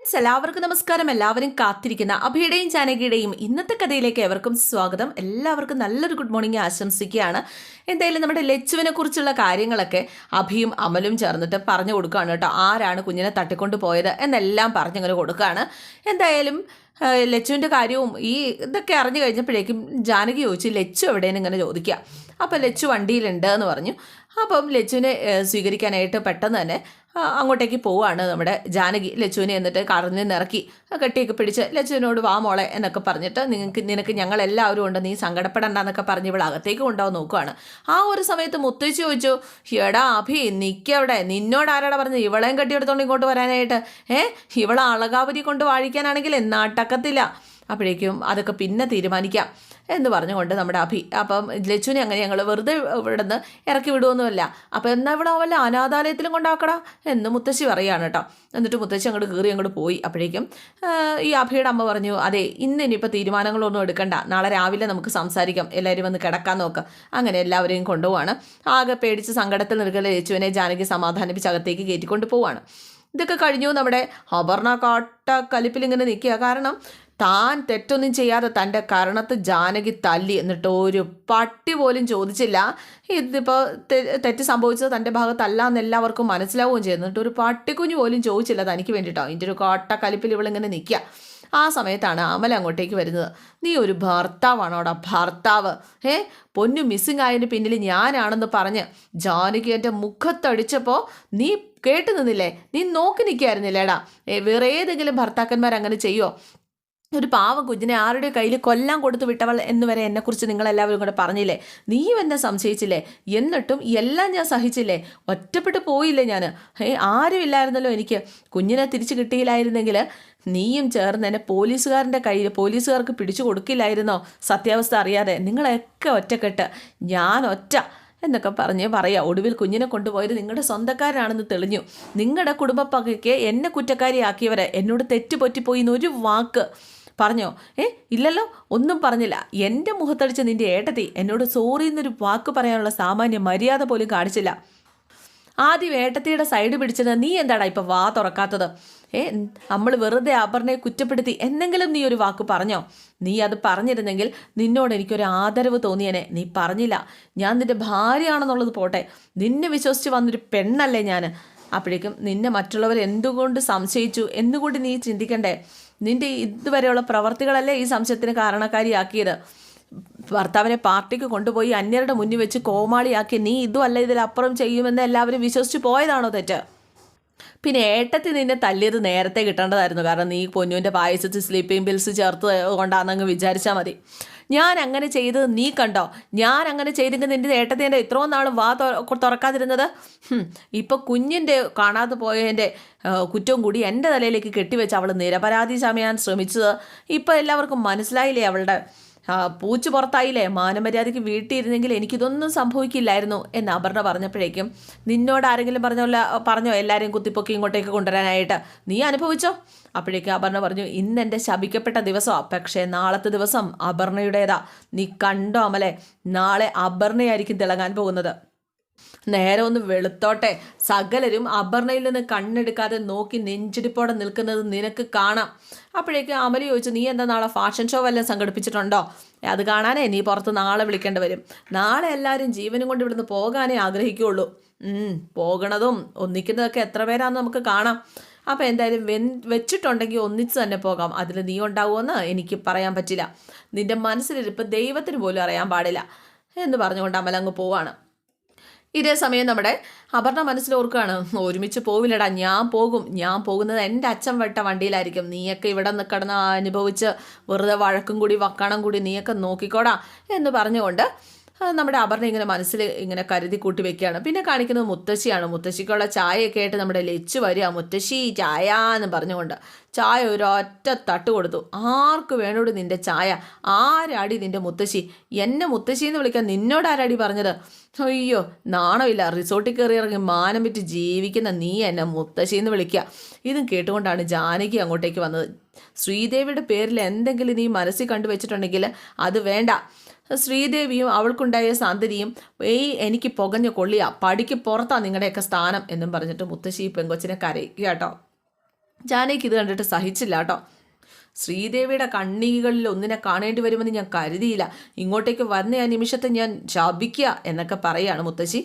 എല്ലാവർക്കും നമസ്കാരം. എല്ലാവരും കാത്തിരിക്കുന്ന അഭിയുടെയും ജാനകിയുടെയും ഇന്നത്തെ കഥയിലേക്ക് എവർക്കും സ്വാഗതം. എല്ലാവർക്കും നല്ലൊരു ഗുഡ് മോർണിംഗ് ആശംസിക്കുകയാണ്. എന്തായാലും നമ്മുടെ ലച്ചുവിനെ കുറിച്ചുള്ള കാര്യങ്ങളൊക്കെ അഭിയും അമലും ചേർന്നിട്ട് പറഞ്ഞു കൊടുക്കുകയാണ് കേട്ടോ. ആരാണ് കുഞ്ഞിനെ തട്ടിക്കൊണ്ട് പോയത് എന്നെല്ലാം പറഞ്ഞങ്ങനെ കൊടുക്കുകയാണ്. എന്തായാലും ലച്ചുവിന്റെ കാര്യവും ഈ ഇതൊക്കെ അറിഞ്ഞു കഴിഞ്ഞപ്പോഴേക്കും ജാനകി ചോദിച്ചു ലച്ചു എവിടെയെന്ന് ഇങ്ങനെ ചോദിക്കുക. അപ്പോൾ ലച്ചു വണ്ടിയിലുണ്ട് എന്ന് പറഞ്ഞു. അപ്പം ലച്ചുവിനെ സ്വീകരിക്കാനായിട്ട് പെട്ടെന്ന് തന്നെ അങ്ങോട്ടേക്ക് പോവുകയാണ് നമ്മുടെ ജാനകി. ലച്ചുവിനെ എന്നിട്ട് കാറിൽ നിന്ന് ഇറക്കി. കെട്ടിയൊക്കെ പിടിച്ച് ലച്ചുവിനോട് വാ മോളെ എന്നൊക്കെ പറഞ്ഞിട്ട് നിങ്ങൾക്ക് നിനക്ക് ഞങ്ങളെല്ലാവരും ഉണ്ട് നീ സങ്കടപ്പെടണ്ട എന്നൊക്കെ പറഞ്ഞ് ഇവിടെ അകത്തേക്ക് കൊണ്ടുപോകാൻ നോക്കുവാണ്. ആ ഒരു സമയത്ത് മുത്തശ്ശി ചോദിച്ചു എടാ അഭി നിൽക്കവിടെ നിന്നോട് ആരാടാ പറഞ്ഞ് ഇവളെയും കെട്ടിയെടുത്തോണ്ട് ഇങ്ങോട്ട് വരാനായിട്ട്? ഏ? ഇവളെ അളകാവരി കൊണ്ട് വാഴിക്കാനാണെങ്കിൽ നാട്ടക്കത്തില്ല. അപ്പോഴേക്കും അതൊക്കെ പിന്നെ തീരുമാനിക്കാം. എന്ന് പറഞ്ഞുകൊണ്ട് നമ്മുടെ അഭി അപ്പം ലച്ചുവിനെ അങ്ങനെ ഞങ്ങൾ വെറുതെ ഇവിടെ നിന്ന് ഇറക്കി വിടുമൊന്നുമല്ല അപ്പോൾ എന്നാൽ ഇവിടെ വല്ല അനാഥാലയത്തിലും കൊണ്ടാക്കടാ എന്ന് മുത്തശ്ശി പറയുകയാണ് കേട്ടോ. എന്നിട്ട് മുത്തശ്ശി അങ്ങോട്ട് കയറി അങ്ങോട്ട് പോയി. അപ്പോഴേക്കും ഈ അഭിയുടെ അമ്മ പറഞ്ഞു അതെ ഇന്ന് ഇനിയിപ്പോൾ തീരുമാനങ്ങളൊന്നും എടുക്കണ്ട. നാളെ രാവിലെ നമുക്ക് സംസാരിക്കാം. എല്ലാവരും വന്ന് കിടക്കാൻ നോക്കാം. അങ്ങനെ എല്ലാവരെയും കൊണ്ടുപോവാണ്. ആകെ പേടിച്ച് സങ്കടത്തിൽ നിൽക്കുന്ന ലച്ചുവിനെ ജാനകി സമാധാനിപ്പിച്ച് അകത്തേക്ക് കയറ്റിക്കൊണ്ട് പോവാണ്. ഇതൊക്കെ കഴിഞ്ഞു നമ്മുടെ അപർണ കാട്ട കലിപ്പിൽ ഇങ്ങനെ നിൽക്കുക. കാരണം താൻ തെറ്റൊന്നും ചെയ്യാതെ തന്റെ കരണത്ത് ജാനകി തല്ലി എന്നിട്ട് ഒരു പട്ടി പോലും ചോദിച്ചില്ല. ഇതിപ്പോൾ തെറ്റ് സംഭവിച്ചത് തന്റെ ഭാഗത്തല്ല എന്ന് എല്ലാവർക്കും മനസ്സിലാവുകയും ചെയ്തു. എന്നിട്ട് ഒരു പട്ടിക്കുഞ്ഞ് പോലും ചോദിച്ചില്ല തനിക്ക് വേണ്ടിയിട്ടോ. ഇതിന്റെ ഒരു കാട്ട കലിപ്പിൽ ഇവളിങ്ങനെ നിൽക്കുക. ആ സമയത്താണ് അമല അങ്ങോട്ടേക്ക് വരുന്നത്. നീ ഒരു ഭർത്താവാണോടാ ഭർത്താവ്? ഏ പൊന്നു മിസ്സിങ് ആയതിന് പിന്നിൽ ഞാനാണെന്ന് പറഞ്ഞ് ജാനകി എന്റെ മുഖത്തടിച്ചപ്പോൾ നീ കേട്ടു നിന്നില്ലേ? നീ നോക്കി നിൽക്കായിരുന്നില്ലേടാ വേറെ ഏതെങ്കിലും ഭർത്താക്കന്മാർ അങ്ങനെ ചെയ്യുമോ ഒരു പാവം കുഞ്ഞിനെ ആരുടെ കയ്യിൽ കൊല്ലാൻ കൊടുത്തു വിട്ടവൾ എന്ന് വരെ എന്നെക്കുറിച്ച് നിങ്ങളെല്ലാവരും കൂടെ പറഞ്ഞില്ലേ? നീ എന്നെ സംശയിച്ചില്ലേ? എന്നിട്ടും എല്ലാം ഞാൻ സഹിച്ചില്ലേ? ഒറ്റപ്പെട്ടു പോയില്ലേ ഞാൻ ഏ ആരും ഇല്ലായിരുന്നല്ലോ എനിക്ക്. കുഞ്ഞിനെ തിരിച്ചു കിട്ടിയില്ലായിരുന്നെങ്കിൽ നീയും ചേർന്ന് എന്നെ പോലീസുകാരന്റെ കയ്യിൽ പോലീസുകാർക്ക് പിടിച്ചു കൊടുക്കില്ലായിരുന്നോ? സത്യാവസ്ഥ അറിയാതെ. നിങ്ങളെയൊക്കെ ഒറ്റക്കെട്ട്. ഞാൻ ഒറ്റ എന്നൊക്കെ പറഞ്ഞ് പറയാം. ഒടുവിൽ കുഞ്ഞിനെ കൊണ്ടുപോയത് നിങ്ങളുടെ സ്വന്തക്കാരാണെന്ന് തെളിഞ്ഞു. നിങ്ങളുടെ കുടുംബപ്പകയ്ക്ക് എന്നെ കുറ്റക്കാരിയാക്കിയവരെ എന്നോട് തെറ്റുപറ്റിപ്പോയി എന്നൊരു വാക്ക് പറഞ്ഞോ? ഏ ഇല്ലല്ലോ ഒന്നും പറഞ്ഞില്ല. എന്റെ മുഖത്തടിച്ച നിന്റെ ഏട്ടത്തി എന്നോട് സോറി എന്നൊരു വാക്ക് പറയാനുള്ള സാമാന്യ മര്യാദ പോലും കാണിച്ചില്ല. ആദ്യം ഏട്ടത്തിയുടെ സൈഡ് പിടിച്ചത് നീ എന്താടാ ഇപ്പം വാ തുറക്കാത്തത്? ഏ നമ്മൾ വെറുതെ അപർണയെ കുറ്റപ്പെടുത്തി എന്തെങ്കിലും നീ ഒരു വാക്ക് പറഞ്ഞോ? നീ അത് പറഞ്ഞിരുന്നെങ്കിൽ നിന്നോട് എനിക്കൊരു ആദരവ് തോന്നിയനെ. നീ പറഞ്ഞില്ല. ഞാൻ നിന്റെ ഭാര്യയാണെന്നുള്ളത് പോട്ടെ. നിന്നെ വിശ്വസിച്ച് വന്നൊരു പെണ്ണല്ലേ ഞാൻ അപ്പോഴേക്കും നിന്നെ മറ്റുള്ളവർ എന്തുകൊണ്ട് സംശയിച്ചു? എന്നുകൂടി നീ ചിന്തിക്കണ്ടേ? നിന്റെ ഇതുവരെയുള്ള പ്രവർത്തികളല്ലേ ഈ സംശയത്തിന് കാരണക്കാരിയാക്കിയത്? ഭർത്താവിനെ പാർട്ടിക്ക് കൊണ്ടുപോയി അന്യരുടെ മുന്നിൽ വെച്ച് കോമാളിയാക്കി നീ ഇതും അല്ല ഇതിലപ്പുറം ചെയ്യുമെന്ന് എല്ലാവരും വിശ്വസിച്ച് പോയതാണോ തെറ്റ്? പിന്നെ ഏട്ടത്തി നിന്നെ തല്ലിയത് നേരത്തെ കിട്ടേണ്ടതായിരുന്നു. കാരണം നീ പൊന്നുവിന്റെ പായസത്തിൽ സ്ലീപ്പിംഗ് ബിൽസ് ചേർത്ത് കൊണ്ടാണെന്നങ്ങ് വിചാരിച്ചാൽ മതി. ഞാൻ അങ്ങനെ ചെയ്തത് നീ കണ്ടോ? ഞാൻ അങ്ങനെ ചെയ്തെങ്കിൽ നിന്റെ ഏട്ടത്തിന്റെ ഇത്രയും നാളും വാ തുറക്കാതിരുന്നത്. ഹും, ഇപ്പൊ കുഞ്ഞിന്റെ കാണാതെ പോയതിന്റെ കുറ്റവും കൂടി എന്റെ തലയിലേക്ക് കെട്ടിവെച്ച് അവൾ നിരപരാധി ചമയാൻ ശ്രമിച്ചത്. ഇപ്പം എല്ലാവർക്കും മനസ്സിലായില്ലേ അവളുടെ പൂച്ചു പുറത്തായില്ലേ? മാനമര്യാദയ്ക്ക് വീട്ടിയിരുന്നെങ്കിൽ എനിക്കിതൊന്നും സംഭവിക്കില്ലായിരുന്നു എന്ന് അപർണ പറഞ്ഞപ്പോഴേക്കും നിന്നോട് ആരെങ്കിലും പറഞ്ഞോല്ല പറഞ്ഞോ എല്ലാവരെയും കുത്തിപ്പൊക്കി ഇങ്ങോട്ടേക്ക് കൊണ്ടുവരാനായിട്ട്? നീ അനുഭവിച്ചോ? അപ്പോഴേക്കും അപർണ പറഞ്ഞു ഇന്ന് എന്റെ ശപിക്കപ്പെട്ട ദിവസമാണ് പക്ഷേ നാളത്തെ ദിവസം അപർണയുടേതാ. നീ കണ്ടോ അമലെ? നാളെ അപർണയായിരിക്കും തിളങ്ങാൻ പോകുന്നത്. നേരെ ഒന്ന് വെളുത്തോട്ടെ. സകലരും അപർണയിൽ നിന്ന് കണ്ണെടുക്കാതെ നോക്കി നെഞ്ചിടിപ്പോടെ നിൽക്കുന്നത് നിനക്ക് കാണാം. അപ്പോഴേക്ക് അമലി ചോദിച്ചു നീ എന്താ നാളെ ഫാഷൻ ഷോ വല്ലതും സംഘടിപ്പിച്ചിട്ടുണ്ടോ? അത് കാണാനേ നീ പുറത്ത് നാളെ വിളിക്കേണ്ടി വരും. നാളെ എല്ലാവരും ജീവനും കൊണ്ട് ഇവിടുന്ന് പോകാനേ ആഗ്രഹിക്കുകയുള്ളൂ. പോകണതും ഒന്നിക്കുന്നതൊക്കെ എത്ര പേരാന്ന് നമുക്ക് കാണാം. അപ്പോൾ എന്തായാലും വെൻ വെച്ചിട്ടുണ്ടെങ്കിൽ ഒന്നിച്ച് തന്നെ പോകാം. അതിൽ നീ ഉണ്ടാവുമെന്ന് എനിക്ക് പറയാൻ പറ്റില്ല. നിന്റെ മനസ്സിലിരിപ്പ് ദൈവത്തിന് പോലും അറിയാൻ പാടില്ല. എന്ന് പറഞ്ഞുകൊണ്ട് അമലങ്ങ് പോവാണ്. ഇതേ സമയം നമ്മുടെ അപർണ മനസ്സിൽ ഓർക്കുകയാണ് ഒരുമിച്ച് പോവില്ലടാ ഞാൻ പോകും ഞാൻ പോകുന്നത് എന്റെ അച്ഛൻ വെട്ട വണ്ടിയിലായിരിക്കും. നീയൊക്കെ ഇവിടെ കിടന്ന് അനുഭവിച്ച് വെറുതെ വഴക്കും കൂടി വക്കണം കൂടി നീയൊക്കെ നോക്കിക്കോടാ എന്ന് പറഞ്ഞുകൊണ്ട് നമ്മുടെ അപർണ ഇങ്ങനെ മനസ്സിൽ ഇങ്ങനെ കരുതി കൂട്ടി വെക്കുകയാണ്. പിന്നെ കാണിക്കുന്നത് മുത്തശ്ശിയാണ്. മുത്തശ്ശിക്കുള്ള ചായയൊക്കെ ആയിട്ട് നമ്മുടെ ലച്ചു വരിക. മുത്തശ്ശി ചായ എന്ന് പറഞ്ഞുകൊണ്ട് ചായ ഒരൊറ്റ തട്ട് കൊടുത്തു. ആർക്ക് വേണോട് നിന്റെ ചായ? ആരാടി നിന്റെ മുത്തശ്ശി? എന്നെ മുത്തശ്ശി എന്ന് വിളിക്കാൻ നിന്നോട് ആരാടി പറഞ്ഞത്? അയ്യോ നാണമില്ല. റിസോർട്ടിൽ കയറി ഇറങ്ങി മാനം വിറ്റ് ജീവിക്കുന്ന നീ എന്നെ മുത്തശ്ശി എന്ന് വിളിക്കുക. ഇതും കേട്ടുകൊണ്ടാണ് ജാനകി അങ്ങോട്ടേക്ക് വന്നത്. ശ്രീദേവിയുടെ പേരിൽ എന്തെങ്കിലും നീ മനസ്സിൽ കണ്ടുവച്ചിട്ടുണ്ടെങ്കിൽ അത് വേണ്ട. ശ്രീദേവിയും അവൾക്കുണ്ടായ സാന്ത്വനിയും ഏയ് എനിക്ക് പുകഞ്ഞ കൊള്ളിയ പടിക്ക് പുറത്താ നിങ്ങളുടെയൊക്കെ സ്ഥാനം എന്നും പറഞ്ഞിട്ട് മുത്തശ്ശി പെങ്കൊച്ചിനെ കരയിക്കുക കേട്ടോ ജാനേക്ക് ഇത് കണ്ടിട്ട് സഹിച്ചില്ല കേട്ടോ ശ്രീദേവിയുടെ കണ്ണീകളിൽ ഒന്നിനെ കാണേണ്ടി വരുമെന്ന് ഞാൻ കരുതിയില്ല. ഇങ്ങോട്ടേക്ക് വന്ന ആ നിമിഷത്തെ ഞാൻ ശാപിക്കുക എന്നൊക്കെ പറയാണ് മുത്തശ്ശി.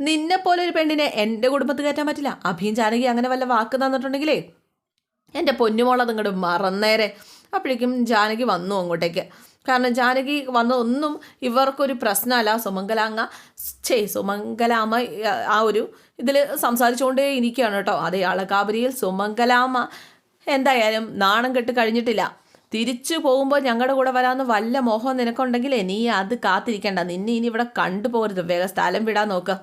നിന്നെ പോലെ ഒരു പെണ്ണിനെ എന്റെ കുടുംബത്ത് കയറ്റാൻ പറ്റില്ല. അഭിയും ജാനകി അങ്ങനെ വല്ല വാക്ക് തന്നിട്ടുണ്ടെങ്കിലേ എന്റെ പൊന്നുമോളത് ഇങ്ങോട്ട് മറന്നേരെ. അപ്പോഴേക്കും ജാനകി വന്നു അങ്ങോട്ടേക്ക്. കാരണം ജാനകി വന്നതൊന്നും ഇവർക്കൊരു പ്രശ്നമല്ല. സുമംഗലാങ്ങ ചേ സുമംഗലാമ്മ ആ- ഒരു ഇതിൽ സംസാരിച്ചുകൊണ്ടേ ഇരിക്കുകയാണ് കേട്ടോ. അതേ അളകാബരിയിൽ സുമംഗലാമ്മ എന്തായാലും നാണം കെട്ട് കഴിഞ്ഞിട്ടില്ല. തിരിച്ചു പോകുമ്പോൾ ഞങ്ങളുടെ കൂടെ വരാമെന്ന് വല്ല മോഹം നിനക്കുണ്ടെങ്കിലേ നീ അത് കാത്തിരിക്കേണ്ട. നിന്നെ ഇനി ഇവിടെ കണ്ടുപോകരുത്. വേഗം സ്ഥലം വിടാൻ നോക്ക്.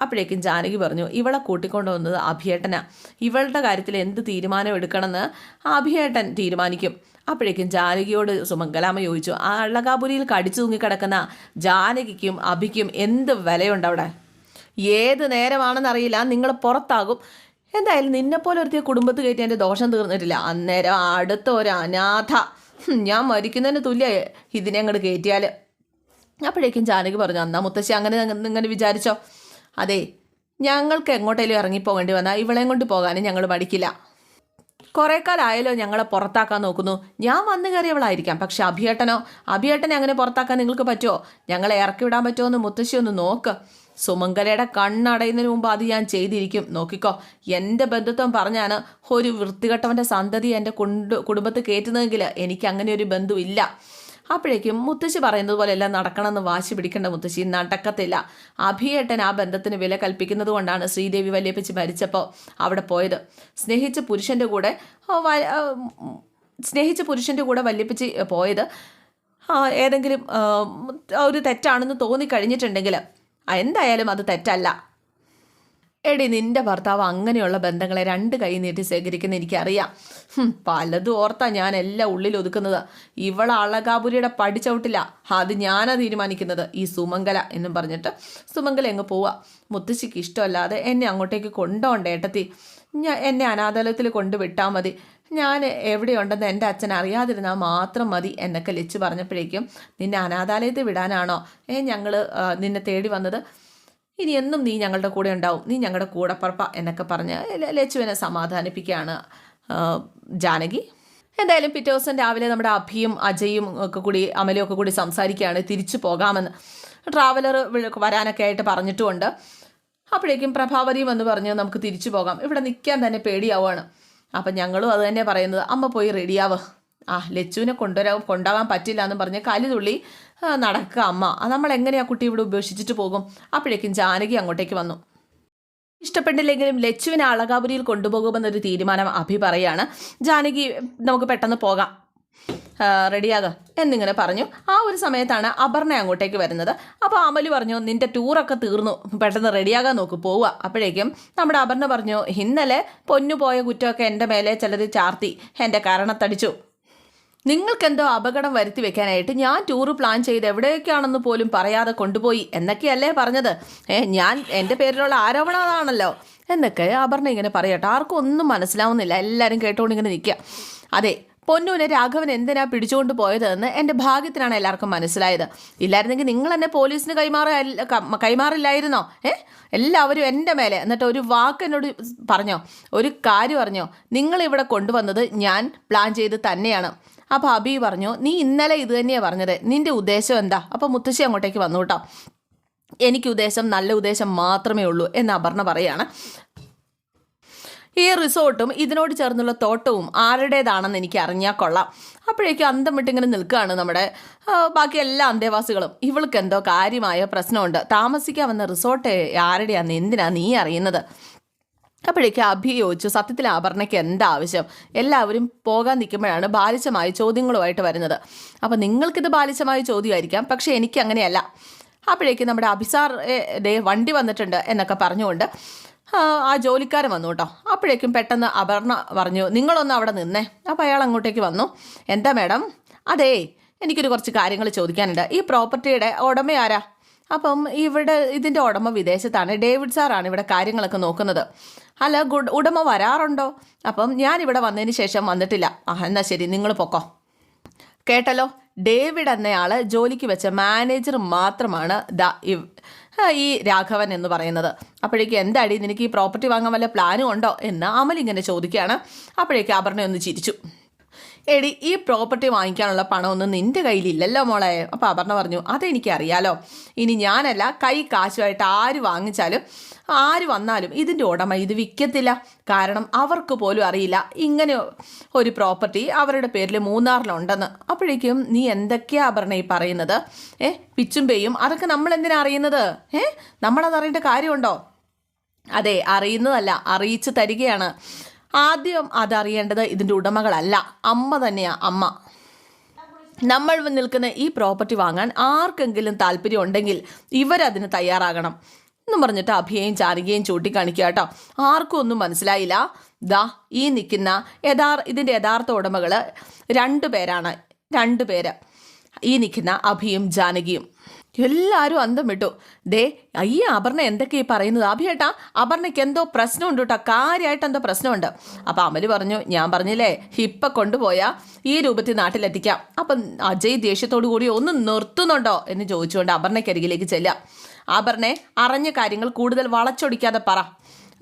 അപ്പോഴേക്കും ജാനകി പറഞ്ഞു ഇവളെ കൂട്ടിക്കൊണ്ടു വന്നത് അഭിയേട്ടനാണ് ഇവളുടെ കാര്യത്തിൽ എന്ത് തീരുമാനം എടുക്കണമെന്ന് അഭിയേട്ടൻ തീരുമാനിക്കും. അപ്പോഴേക്കും ജാനകിയോട് സുമംഗലാമ്മ ചോദിച്ചു ആ അള്ളകാപുരിയിൽ കടിച്ചു തൂങ്ങിക്കിടക്കുന്ന ജാനകിക്കും അഭിക്കും എന്ത് വിലയുണ്ട് അവിടെ? ഏത് നേരമാണെന്നറിയില്ല നിങ്ങൾ പുറത്താകും. എന്തായാലും നിന്നെപ്പോലെ ഒരുത്തിയ കുടുംബത്ത് കയറ്റി എന്റെ ദോഷം തീർന്നിട്ടില്ല. അന്നേരം അടുത്ത ഒരു അനാഥ. ഞാൻ മരിക്കുന്നതിന് തുല്യ ഇതിനെ അങ്ങോട്ട് കയറ്റിയാൽ അപ്പോഴേക്കും ജാനകി പറഞ്ഞു അന്നാ മുത്തശ്ശി അങ്ങനെ ഇങ്ങനെ വിചാരിച്ചോ. അതെ ഞങ്ങൾക്ക് എങ്ങോട്ടേലും ഇറങ്ങിപ്പോകേണ്ടി വന്നാൽ ഇവളെയും കൊണ്ട് പോകാനും ഞങ്ങൾ മടിക്കില്ല. കുറേ കാലമായാലോ ഞങ്ങളെ പുറത്താക്കാൻ നോക്കുന്നു. ഞാൻ വന്നു കയറിയവളായിരിക്കാം. പക്ഷെ അഭിയേട്ടനോ അഭിയേട്ടനെ അങ്ങനെ പുറത്താക്കാൻ നിങ്ങൾക്ക് പറ്റുമോ ഞങ്ങളെ ഇറക്കി വിടാൻ പറ്റുമോ എന്ന് മുത്തശ്ശി ഒന്ന് നോക്ക്. സുമംഗലയുടെ കണ്ണടയുന്നതിന് മുമ്പ് അത് ഞാൻ ചെയ്തിരിക്കും. നോക്കിക്കോ എന്റെ ബന്ധുത്വം പറഞ്ഞാണ് ഒരു വൃത്തികെട്ടവന്റെ സന്തതി എന്റെ കുടുംബത്ത് കയറ്റുന്നതെങ്കിൽ എനിക്ക് അങ്ങനെ ഒരു ബന്ധുവില്ല. അപ്പോഴേക്കും മുത്തശ്ശി പറയുന്നത് പോലെ എല്ലാം നടക്കണമെന്ന് വാശി പിടിക്കേണ്ട മുത്തശ്ശി നടക്കത്തില്ല. അഭിയേട്ടൻ ആ ബന്ധത്തിന് വില കൽപ്പിക്കുന്നത് കൊണ്ടാണ് ശ്രീദേവി വല്യപ്പച്ചി മരിച്ചപ്പോൾ അവിടെ പോയത്. സ്നേഹിച്ച പുരുഷന്റെ കൂടെ സ്നേഹിച്ച പുരുഷന്റെ കൂടെ വല്യപ്പച്ചി പോയത്. ഏതെങ്കിലും ഒരു തെറ്റാണെന്ന് തോന്നിക്കഴിഞ്ഞിട്ടുണ്ടെങ്കിൽ എന്തായാലും അത് തെറ്റല്ല. എടി നിന്റെ ഭർത്താവ് അങ്ങനെയുള്ള ബന്ധങ്ങളെ രണ്ട് കൈ നീട്ടി സ്വീകരിക്കുന്ന എനിക്കറിയാം. പലതും ഓർത്താ ഞാൻ എല്ലാം ഉള്ളിൽ ഒതുക്കുന്നത്. ഇവളെ അളകാപുരിയുടെ പഠിച്ചവിട്ടില്ല അത് ഞാനാ തീരുമാനിക്കുന്നത്. ഈ സുമംഗല എന്നും പറഞ്ഞിട്ട് സുമംഗല എങ്ങ് പോവാ? മുത്തശ്ശിക്ക് ഇഷ്ടമല്ലാതെ എന്നെ അങ്ങോട്ടേക്ക് കൊണ്ടുപോകണ്ട ഏട്ടത്തി. ഞാൻ എന്നെ അനാഥാലയത്തിൽ കൊണ്ടുവിട്ടാൽ മതി. ഞാൻ എവിടെയുണ്ടെന്ന് എന്റെ അച്ഛൻ അറിയാതിരുന്നാൽ മാത്രം മതി എന്നൊക്കെ ലച്ച് പറഞ്ഞപ്പോഴേക്കും നിന്നെ അനാഥാലയത്തിൽ വിടാനാണോ? ഏ ഞങ്ങൾ നിന്നെ തേടി വന്നത് ഇനി എന്നും നീ ഞങ്ങളുടെ കൂടെ ഉണ്ടാവും. നീ ഞങ്ങളുടെ കൂടെ പറപ്പ എന്നൊക്കെ പറഞ്ഞ് ലച്ചുവിനെ സമാധാനിപ്പിക്കുകയാണ് ജാനകി. എന്തായാലും പിറ്റേ ദിവസം രാവിലെ നമ്മുടെ അഭിയും അജയും ഒക്കെ കൂടി അമലും ഒക്കെ കൂടി സംസാരിക്കുകയാണ്. തിരിച്ചു പോകാമെന്ന് ട്രാവലർ വരാനൊക്കെ ആയിട്ട് പറഞ്ഞിട്ടുമുണ്ട്. അപ്പോഴേക്കും പ്രഭാവതിയും വന്ന് പറഞ്ഞ് നമുക്ക് തിരിച്ചു പോകാം. ഇവിടെ നിൽക്കാൻ തന്നെ പേടിയാവുകയാണ്. അപ്പം ഞങ്ങളും അത് തന്നെ പറയുന്നത് അമ്മ പോയി റെഡിയാവ്. ആ ലച്ചുവിനെ കൊണ്ടുവരാൻ കൊണ്ടുപോകാൻ പറ്റില്ല എന്ന് പറഞ്ഞ് കലിതുള്ളി തുള്ളി നടക്കുക. അമ്മ നമ്മൾ എങ്ങനെയാ കുട്ടി ഇവിടെ ഉപേക്ഷിച്ചിട്ട് പോകും? അപ്പോഴേക്കും ജാനകി അങ്ങോട്ടേക്ക് വന്നു. ഇഷ്ടപ്പെട്ടില്ലെങ്കിലും ലച്ചുവിനെ അളകാപുരിയിൽ കൊണ്ടുപോകുമെന്നൊരു തീരുമാനം അഭി പറയാണ്. ജാനകി നമുക്ക് പെട്ടെന്ന് പോകാം. റെഡിയാക എന്നിങ്ങനെ പറഞ്ഞു. ആ ഒരു സമയത്താണ് അപർണ അങ്ങോട്ടേക്ക് വരുന്നത്. അപ്പോൾ അമൽ പറഞ്ഞു നിന്റെ ടൂറൊക്കെ തീർന്നു. പെട്ടെന്ന് റെഡിയാകാൻ നോക്ക് പോവുക. അപ്പോഴേക്കും നമ്മുടെ അപർണ പറഞ്ഞു ഇന്നലെ പൊന്നു പോയ കുറ്റമൊക്കെ എന്റെ മേലെ ചിലർ ചാർത്തി. എന്റെ കാരണത്തടിച്ചു. നിങ്ങൾക്കെന്തോ അപകടം വരുത്തി വെക്കാനായിട്ട് ഞാൻ ടൂർ പ്ലാൻ ചെയ്ത് എവിടേക്കാണെന്ന് പോലും പറയാതെ കൊണ്ടുപോയി എന്നൊക്കെയല്ലേ പറഞ്ഞത്. ഏ ഞാൻ എന്റെ പേരിലുള്ള ആരോപണം അതാണല്ലോ. എന്നൊക്കെ അപർണ ഇങ്ങനെ പറയട്ടെ. ആർക്കും ഒന്നും മനസ്സിലാവുന്നില്ല. എല്ലാവരും കേട്ടുകൊണ്ട് ഇങ്ങനെ നിൽക്കുക അതെ പൊന്നൂനെ രാഘവൻ എന്തിനാ പിടിച്ചുകൊണ്ട് പോയതെന്ന് എന്റെ ഭാഗ്യത്തിനാണ് എല്ലാവർക്കും മനസ്സിലായത്. ഇല്ലായിരുന്നെങ്കിൽ നിങ്ങൾ എന്നെ പോലീസിന് കൈമാറ കൈമാറില്ലായിരുന്നോ? ഏ എല്ലാവരും എന്റെ മേലെ. എന്നിട്ട് ഒരു വാക്ക് എന്നോട് പറഞ്ഞോ? ഒരു കാര്യം പറഞ്ഞോ നിങ്ങളിവിടെ കൊണ്ടുവന്നത് ഞാൻ പ്ലാൻ ചെയ്ത് തന്നെയാണ്. അപ്പോൾ അബി പറഞ്ഞു നീ ഇന്നലെ ഇത് തന്നെയാണ് പറഞ്ഞത്. നിന്റെ ഉദ്ദേശം എന്താ? അപ്പോൾ മുത്തശ്ശി അങ്ങോട്ടേക്ക് വന്നു കേട്ടോ. എനിക്ക് ഉദ്ദേശം നല്ല ഉദ്ദേശം മാത്രമേ ഉള്ളൂ എന്ന് അപർണ പറയാണ്. ഈ റിസോർട്ടും ഇതിനോട് ചേർന്നുള്ള തോട്ടവും ആരുടേതാണെന്ന് എനിക്ക് അറിഞ്ഞാൽ കൊള്ളാം. അപ്പോഴേക്കും അന്തം വിട്ടിങ്ങനെ നിൽക്കുകയാണ് നമ്മുടെ ബാക്കി എല്ലാ അന്തേവാസികളും. ഇവൾക്ക് എന്തോ കാര്യമായ പ്രശ്നമുണ്ട്. താമസിക്കാൻ വന്ന റിസോർട്ട് ആരുടെയാണെന്ന് എന്തിനാണ് നീ അറിയുന്നത്? അപ്പോഴേക്കും അഭി ചോദിച്ചു സത്യത്തിൽ അപർണയ്ക്ക് എന്താ ആവശ്യം? എല്ലാവരും പോകാൻ നിൽക്കുമ്പോഴാണ് ബാലിശമായ ചോദ്യങ്ങളുമായിട്ട് വരുന്നത്. അപ്പം നിങ്ങൾക്കിത് ബാലിശമായ ചോദ്യമായിരിക്കാം പക്ഷേ എനിക്ക് അങ്ങനെയല്ല. അപ്പോഴേക്കും നമ്മുടെ അഭിസാർ ദേ വണ്ടി വന്നിട്ടുണ്ട് എന്നൊക്കെ പറഞ്ഞുകൊണ്ട് ആ, ജോലിക്കാരൻ വന്നു കേട്ടോ. അപ്പോഴേക്കും പെട്ടെന്ന് അപർണ പറഞ്ഞു നിങ്ങളൊന്ന് അവിടെ നിന്നേ. അപ്പോൾ അയാൾ അങ്ങോട്ടേക്ക് വന്നു എന്താ മാഡം? അതേ എനിക്കൊരു കുറച്ച് കാര്യങ്ങൾ ചോദിക്കാനുണ്ട്. ഈ പ്രോപ്പർട്ടിയുടെ ഉടമ ആരാ അപ്പം ഇവിടെ ഇതിന്റെ ഉടമ വിദേശത്താണ്. ഡേവിഡ് സാറാണ് ഇവിടെ കാര്യങ്ങളൊക്കെ നോക്കുന്നത്. അല്ല ഗുഡ് ഉടമ വരാറുണ്ടോ? അപ്പം ഞാൻ ഇവിടെ വന്നതിന് ശേഷം വന്നിട്ടില്ല. ആ എന്നാൽ ശരി നിങ്ങൾ പൊക്കോ. കേട്ടല്ലോ? ഡേവിഡ് എന്നയാൾ ജോലിക്ക് വെച്ച മാനേജർ മാത്രമാണ് ദ ഈ രാഘവൻ എന്ന് പറയുന്നത്. അപ്പോഴേക്കും എന്താടി നിനക്ക് ഈ പ്രോപ്പർട്ടി വാങ്ങാൻ വല്ല പ്ലാനും ഉണ്ടോ എന്ന് അമൽ ഇങ്ങനെ ചോദിക്കുകയാണ്. അപ്പോഴേക്കും അപർണ ഒന്ന് ചിരിച്ചു. എടി ഈ പ്രോപ്പർട്ടി വാങ്ങിക്കാനുള്ള പണമൊന്നും നിന്റെ കയ്യിലില്ലല്ലോ മോളെ. അപ്പോൾ അപർണ പറഞ്ഞു അതെനിക്കറിയാലോ. ഇനി ഞാനല്ല കൈ കാശുമായിട്ട് ആര് വാങ്ങിച്ചാലും ആര് വന്നാലും ഇതിന്റെ ഉടമ ഇത് വിൽക്കത്തില്ല കാരണം അവർക്ക് പോലും അറിയില്ല ഇങ്ങനെ ഒരു പ്രോപ്പർട്ടി അവരുടെ പേരിൽ മൂന്നാറിലുണ്ടെന്ന്. അപ്പോഴേക്കും നീ എന്തൊക്കെയാ അപർണ ഈ പറയുന്നത്? ഏ പിച്ചും പേയും അതൊക്കെ നമ്മൾ എന്തിനാ അറിയുന്നത്? ഏ നമ്മളത് അറിയേണ്ട കാര്യമുണ്ടോ? അതെ അറിയുന്നതല്ല അറിയിച്ചു തരികയാണ്. ആദ്യം അതറിയേണ്ടത് ഇതിന്റെ ഉടമകളല്ല. അമ്മ തന്നെയാ അമ്മ. നമ്മൾ നിൽക്കുന്ന ഈ പ്രോപ്പർട്ടി വാങ്ങാൻ ആർക്കെങ്കിലും താല്പര്യം ഉണ്ടെങ്കിൽ ഇവരതിന് തയ്യാറാകണം. എന്ന് പറഞ്ഞിട്ട് അഭിയയും ചാരികയും ചൂണ്ടിക്കാണിക്കുക കേട്ടോ. ആർക്കും ഒന്നും മനസ്സിലായില്ല. ദാ ഈ നിൽക്കുന്ന യഥാർ ഇതിന്റെ യഥാർത്ഥ ഉടമകൾ രണ്ടു പേരാണ്. രണ്ടു പേര്. ഈ നിൽക്കുന്ന അഭിയും ജാനകിയും. എല്ലാവരും അന്തം വിട്ടു ദേ അയ്യ അപർണ എന്തൊക്കെ ഈ പറയുന്നത്? അഭിയേട്ടാ അപർണയ്ക്ക് എന്തോ പ്രശ്നമുണ്ട് കേട്ടോ കാര്യമായിട്ട് എന്തോ പ്രശ്നമുണ്ട്. അപ്പം അമൽ പറഞ്ഞു ഞാൻ പറഞ്ഞില്ലേ ഹിപ്പ കൊണ്ടുപോയാ ഈ രൂപത്തിൽ നാട്ടിലെത്തിക്കാം. അപ്പം അജയ് ദേഷ്യത്തോടു കൂടി ഒന്ന് നിർത്തുന്നുണ്ടോ എന്ന് ചോദിച്ചുകൊണ്ട് അപർണയ്ക്കരികിലേക്ക് ചെല്ലാം അപർണെ അറിഞ്ഞ കാര്യങ്ങൾ കൂടുതൽ വളച്ചൊടിക്കാതെ പറ.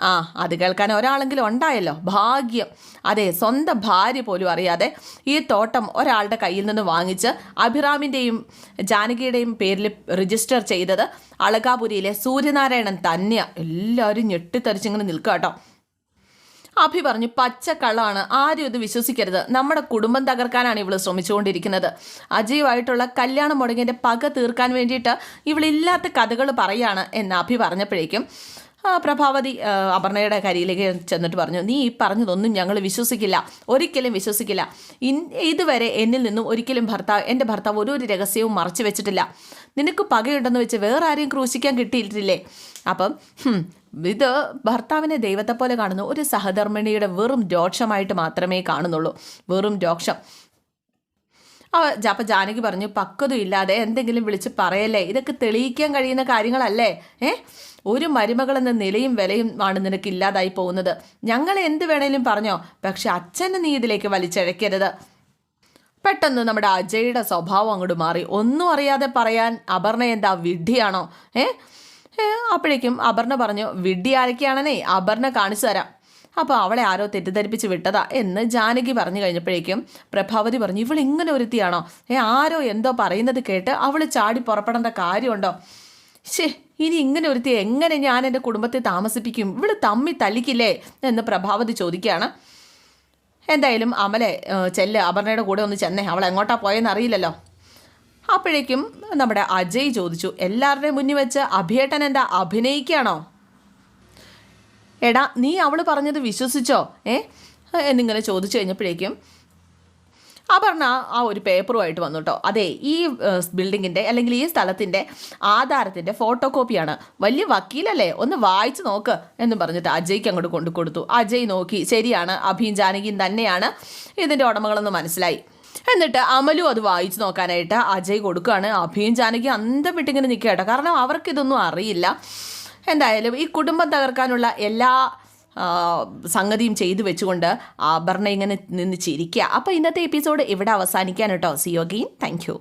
ആ അത് കേൾക്കാൻ ഒരാളെങ്കിലും ഉണ്ടായല്ലോ. ഭാഗ്യം. അതെ സ്വന്തം ഭാര്യ പോലും അറിയാതെ ഈ തോട്ടം ഒരാളുടെ കയ്യിൽ നിന്ന് വാങ്ങിച്ച് അഭിറാമിന്റെയും ജാനകിയുടെയും പേരിൽ രജിസ്റ്റർ ചെയ്തത് അളകാപുരിയിലെ സൂര്യനാരായണൻ തന്നെയാണ് എല്ലാവരും ഞെട്ടിത്തെറിച്ചിങ്ങനെ നിൽക്കുക കേട്ടോ അഭി പറഞ്ഞു പച്ചക്കള്ളമാണ് ആരും ഇത് വിശ്വസിക്കരുത്. നമ്മുടെ കുടുംബം തകർക്കാനാണ് ഇവൾ ശ്രമിച്ചുകൊണ്ടിരിക്കുന്നത്. അജയുമായിട്ടുള്ള കല്യാണം മുടങ്ങിയതിന്റെ പക തീർക്കാൻ വേണ്ടിയിട്ട് ഇവളില്ലാത്ത കഥകൾ പറയാണ് എന്ന് അഭി പറഞ്ഞപ്പോഴേക്കും പ്രഭാവതി അപർണയുടെ കരിയിലേക്ക് ചെന്നിട്ട് പറഞ്ഞു നീ ഈ പറഞ്ഞതൊന്നും ഞങ്ങൾ വിശ്വസിക്കില്ല. ഒരിക്കലും വിശ്വസിക്കില്ല. ഇൻ ഇതുവരെ എന്നിൽ നിന്നും ഒരിക്കലും ഭർത്താവ് എന്റെ ഭർത്താവ് ഒരു ഒരു രഹസ്യവും മറച്ചു വെച്ചിട്ടില്ല. നിനക്ക് പകയുണ്ടെന്ന് വെച്ച് വേറെ ആരെയും ക്രൂശിക്കാൻ കിട്ടിയിട്ടില്ലേ? അപ്പം ഇത് ഭർത്താവിനെ ദൈവത്തെ പോലെ കാണുന്നു ഒരു സഹധർമ്മിണിയുടെ വെറും രോക്ഷമായിട്ട് മാത്രമേ കാണുന്നുള്ളൂ. വെറും രോക്ഷം. അപ്പം ജാനകി പറഞ്ഞു പക്വതും ഇല്ലാതെ എന്തെങ്കിലും വിളിച്ച് പറയല്ലേ? ഇതൊക്കെ തെളിയിക്കാൻ കഴിയുന്ന കാര്യങ്ങളല്ലേ? ഏ? ഒരു മരുമകൾ എന്ന നിലയും വിലയും ആണ് നിനക്ക് ഇല്ലാതായി പോകുന്നത്. ഞങ്ങൾ എന്ത് വേണേലും പറഞ്ഞോ പക്ഷെ അച്ഛനെ നീ ഇതിലേക്ക് വലിച്ചഴക്കരുത്. പെട്ടെന്ന് നമ്മുടെ അജയുടെ സ്വഭാവം അങ്ങോട്ട് മാറി. ഒന്നും അറിയാതെ പറയാൻ അപർണ എന്താ വിഡ്ഢിയാണോ? ഏ, അപ്പോഴേക്കും അപർണ പറഞ്ഞു വിഡ്ഢി ആരൊക്കെയാണെന്നേ അപർണ കാണിച്ചു തരാം. അപ്പോൾ അവളെ ആരോ തെറ്റിദ്ധരിപ്പിച്ച് വിട്ടതാ എന്ന് ജാനകി പറഞ്ഞു കഴിഞ്ഞപ്പോഴേക്കും പ്രഭാവതി പറഞ്ഞു ഇവൾ ഇങ്ങനെ ഒരുത്തിയാണോ? ഏ ആരോ എന്തോ പറയുന്നത് കേട്ട് അവൾ ചാടി പുറപ്പെടേണ്ട കാര്യമുണ്ടോ? ശേ ഇനി ഇങ്ങനെ ഒരുത്തി എങ്ങനെ ഞാൻ എന്റെ കുടുംബത്തെ താമസിപ്പിക്കും? ഇവൾ തമ്മി തല്ലിക്കില്ലേ? എന്ന് പ്രഭാവതി ചോദിക്കുകയാണ്. എന്തായാലും അമലെ ചെല്ല് അപർണയുടെ കൂടെ ഒന്ന് ചെന്നേ. അവൾ എങ്ങോട്ടാ പോയെന്ന് അറിയില്ലല്ലോ. അപ്പോഴേക്കും നമ്മുടെ അജയ് ചോദിച്ചു എല്ലാവരുടെയും മുന്നിൽ വെച്ച് അഭിയേട്ടൻ എന്താ അഭിനയിക്കുകയാണോ? എടാ നീ അവൾ പറഞ്ഞത് വിശ്വസിച്ചോ? ഏ? എന്നിങ്ങനെ ചോദിച്ചു കഴിഞ്ഞപ്പോഴേക്കും അപർണ ആ ഒരു പേപ്പറുമായിട്ട് വന്നു കേട്ടോ. അതെ ഈ ബിൽഡിങ്ങിന്റെ അല്ലെങ്കിൽ ഈ സ്ഥലത്തിന്റെ ആധാരത്തിന്റെ ഫോട്ടോ കോപ്പിയാണ് വലിയ വക്കീലല്ലേ? ഒന്ന് വായിച്ചു നോക്ക് എന്ന് പറഞ്ഞിട്ട് അജയ്ക്ക് അങ്ങോട്ട് കൊണ്ടു കൊടുത്തു. അജയ് നോക്കി ശരിയാണ് അഭിയും ജാനകിയും തന്നെയാണ് ഇതിന്റെ ഉടമകളെന്ന് മനസ്സിലായി. എന്നിട്ട് അമലു അത് വായിച്ചു നോക്കാനായിട്ട് അജയ് കൊടുക്കുകയാണ്. അഭിയും ജാനകി അന്തം വിട്ടിങ്ങനെ നിൽക്കുക കേട്ടോ കാരണം അവർക്കിതൊന്നും അറിയില്ല. എന്തായാലും ഈ കുടുംബം തകർക്കാനുള്ള എല്ലാ സംഗതിയും ചെയ്തു വെച്ചുകൊണ്ട് ആഭരണ ഇങ്ങനെ നിന്ന് ചിരിക്കുക. അപ്പോൾ ഇന്നത്തെ എപ്പിസോഡ് ഇവിടെ അവസാനിക്കാൻ കേട്ടോ. സിയോഗീൻ താങ്ക് യു